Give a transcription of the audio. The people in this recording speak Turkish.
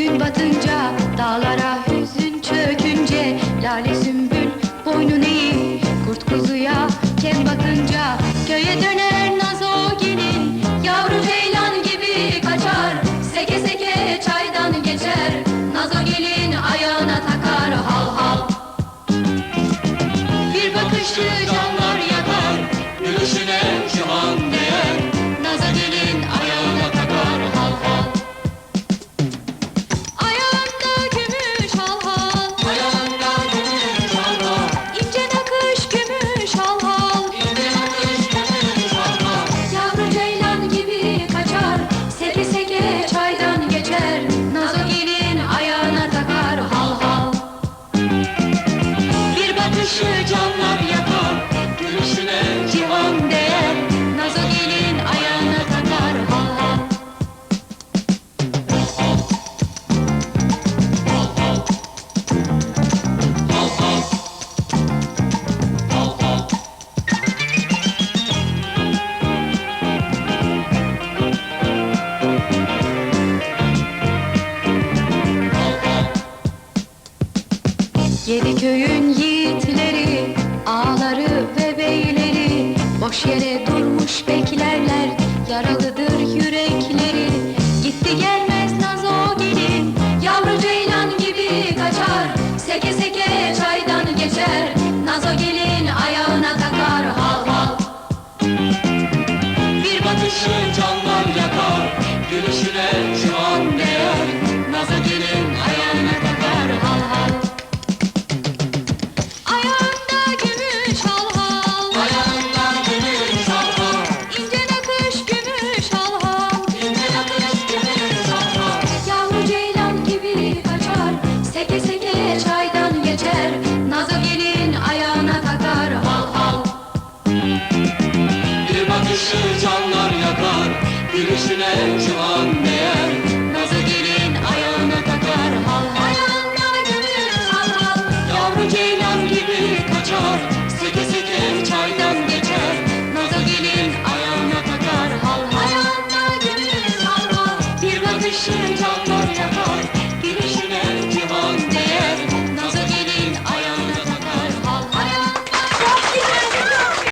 Gün batınca Dağlara hüzün çökünce Lale sümbül boynun eğip Kurt kuzuya kem batınca Köye döner nazo gelin Yavru ceylan gibi kaçar Seke seke çaydan geçer Nazo gelin ayağına takar hal hal. Bir bakışı canlar yakar Gülüşüne Yedi köyün yiğitleri, ağaları ve beyleri. Boş yere durmuş beklerler, yaralıdır yürekleri. Gitti gelmez nazo gelin, yavru ceylan gibi kaçar. Seke seke çaydan geçer, nazo gelin Bir bakışı canlar yakar, gülüşüne cihan değer.